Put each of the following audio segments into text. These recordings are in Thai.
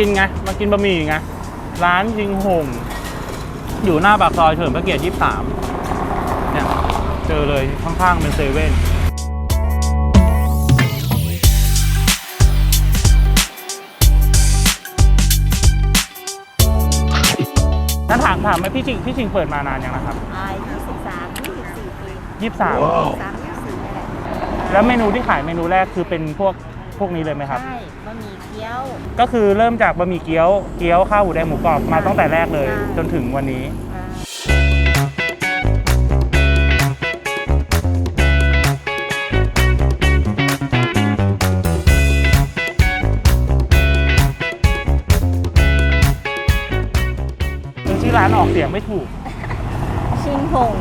มากินไง มากินบะหมี่ไง ร้านชิงหง อยู่หน้าปากซอยเฉลิมพระเกียรติ23เนี่ย เจอเลยข้างๆเป็นเซเว่นถ้าถามถามไหมพี่ชิงพี่ชิงเปิดมานานยังนะครับอายุสิบสามยี่สิบสี่ปียี่สิบสามสามยี่สิบสี่นี่แหละแล้วเมนูที่ขายเมนูแรกคือเป็นพวกพวกนี้เลยไหมครับ ใช่ บะหมี่เกี๊ยว ก็คือเริ่มจากบะหมี่เกี๊ยวเกี๊ยวข้าวหมูแดงหมูกรอบมาตั้งแต่แรกเลยใช่จนถึงวันนี้ อ่าคือชื่อร้านออกเสียงไม่ถูก ชิงหง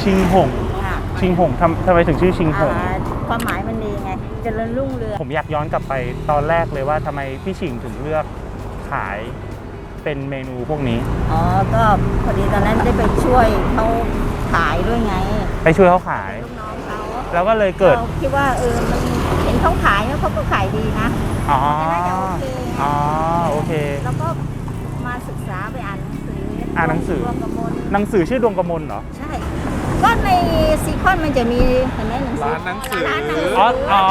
ชิงหงค่ะชิงหงทำทำไมถึงชื่อชิงหง อ่า ความหมายมันดีไงเจริญรุ่งเรืองผมอยากย้อนกลับไปตอนแรกเลยว่าทำไมพี่ชิงถึงเลือกขายเป็นเมนูพวกนี้ อ๋อก็พอดีตอนนั้นได้ไปช่วยเขาขายด้วยไงไปช่วยเขาขาย ลูกน้องเขาแล้วก็เลยเกิดราคิดว่าเออมันเห็นเขาขายแล้วเขาก็ขายดีนะอ๋อน่าจะโอเคอ๋อโอเค แล้วก็มาศึกษาไปอ่านหนังสืออ่านหนังสือ รวมกระมวลหนังสือชื่อดวงกมลเหรอ ใช่ ก็ใน ซีคอนมันจะมีเห็นไหมหนังสือร้านหนังสือ ร้านหนังสืออ๋อ อ๋อ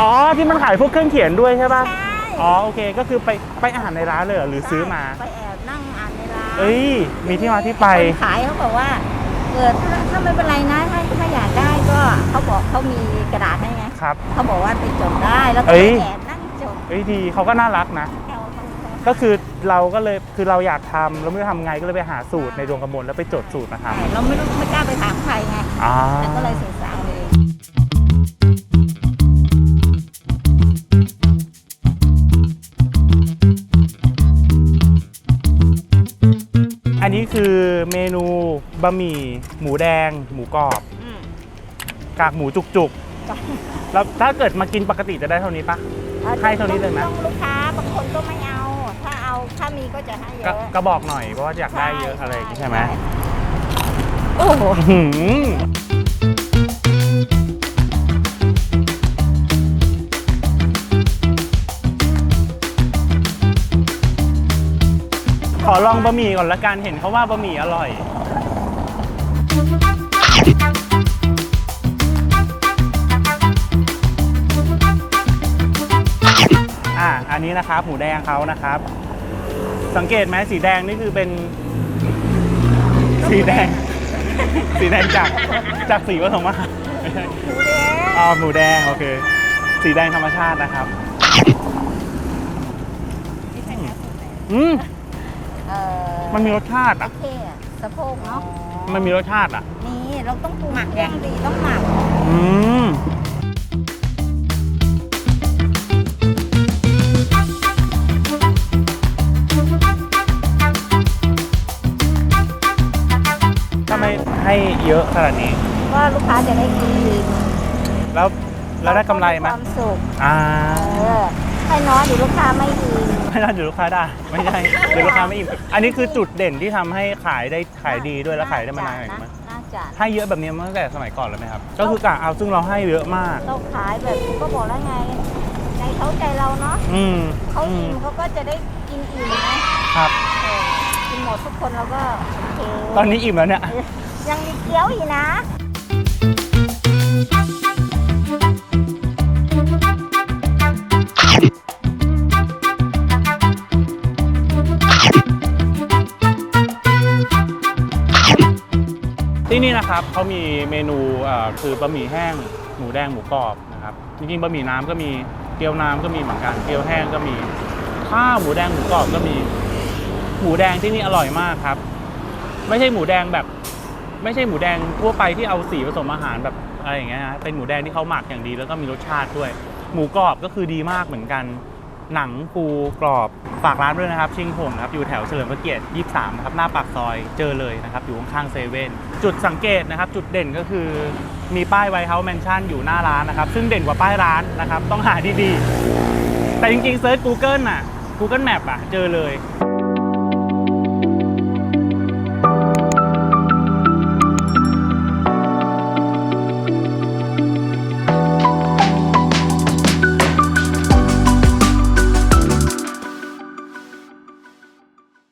อ๋อ ที่มันขายพวกเครื่องเขียนด้วยใช่ป่ะใช่อ๋อ โอเค ก็คือไปไปอ่านในร้านเลยเหรอหรือซื้อมา ไปแอบนั่งอ่านในร้านเอ้ย มีที่มาที่ไป คนขายเขาบอกว่า เออถ้าถ้าไม่เป็นไรนะ ถ้าถ้าอยากได้ก็เขาบอกเขามีกระดาษให้ไงครับ เขาบอกว่าไปจดได้ แล้วก็เอ้ไปย แอบนั่งจด เอ้ยดีเขาก็น่ารักนะแถวตรงนั้น ก็คือเราก็เลยคือเราอยากทำแล้วไม่รู้ทำไงก็เลยไปหาสูตรในดวงกมลแล้วไปจดสูตรมาทใช่เราไม่รู้ไม่กล้าไปถามใครไงำอ่าแล้วก็เลยศึกษาเอง อันนี้คือเมนูบะหมี่หมูแดง หมูกรอบ อืมกากหมูจุกจ้ะๆแล้วถ้าเกิดมากินปกติจะได้เท่านี้ปะ ให้เท่านี้เลยนะ ต้องลูกค้าบางคนก็ไม่เอาถ้า เอาถ้ามีก็จะให้เยก็อะก็บอกหน่อยเพราะว่าอยากได้เยอะอะไรอย่างงี้ใช่ไหมโอ้โหอื้อหือขอลองบะหมี่ก่อนละกันเห็นเขาว่าบะหมี่อร่อย อะอันนี้นะครับหมูแดงเขานะครับ สังเกตไหมสีแดงนี่คือเป็น สีแดง สีแดงจากจากสีผสมอาหารไม่ใช่หมูแดงอ๋อหมูแดงโอเค สีแดงธรรมชาตินะครับอืมเอ่อมันมีรสชาติอะโอเคอะสะโพกเนาะมันมีรสชาติอะ นี่เราต้องปรุงหมักเครื่องดีต้องหมักอืม เยอะขนาดนี้ก็ลูกค้าจะได้กินอีกแล้วแล้วได้กำไรไหมความสุขอ่าเออให้น้อยเดี๋ยวลูกค้าไม่อิ่มไม่ได้เดี๋ยวลูกค้าได้ไม่ใช่เดี๋ยวลูกค้าไม่อิ่มอันนี้คือจุดเด่นที่ทำให้ขายได้ขายดีด้วยแล้วขายได้มานานนะไหมน่าจะให้เยอะแบบนี้มาตั้งแต่สมัยก่อนเลยไหมครับ ก็คือกะเอาซึ่งเราให้เยอะมาก เราขายแบบก็บอกแล้วไงใจเขาใจเราเนาะอืมเขาอือิ่มมเขาก็จะได้กินอิ่มนะครับ เออกินหมดทุกคนเราก็โอเคตอนนี้อิ่มแล้วเนี่ย ยังมีเกี๊ยวอีกนะที่นี่นะครับเขามีเมนูคือบะหมี่แห้งหมูแดงหมูกรอบนะครับจริงๆบะหมี่น้ำก็มีเกี๊ยวน้ำก็มีเหมือนกันเกี๊ยวแห้งก็มีข้าวหมูแดงหมูกรอบก็มี หมูแดงที่นี่อร่อยมากครับ ไม่ใช่หมูแดงแบบ ไม่ใช่หมูแดงทั่วไปที่เอาสีผสมอาหารแบบอะไรอย่างเงี้ยนะเป็นหมูแดงที่เขาหมักอย่างดี แล้วก็มีรสชาติด้วย หมูกรอบก็คือดีมากเหมือนกัน หนังปูกรอบฝากร้านด้วยนะครับ ชิงหงนะครับอยู่แถวเฉลิมพระเกียรติ 23นะครับหน้าปากซอยเจอเลยนะครับ อยู่ข้างๆเซเว่นจุดสังเกตนะครับ จุดเด่นก็คือมีป้ายไวท์เฮาส์แมนชั่นอยู่หน้าร้านนะครับ ซึ่งเด่นกว่าป้ายร้านนะครับ ต้องหาดีๆแต่จริงๆเซิร์ช Google น่ะ Google Map อะเจอเลย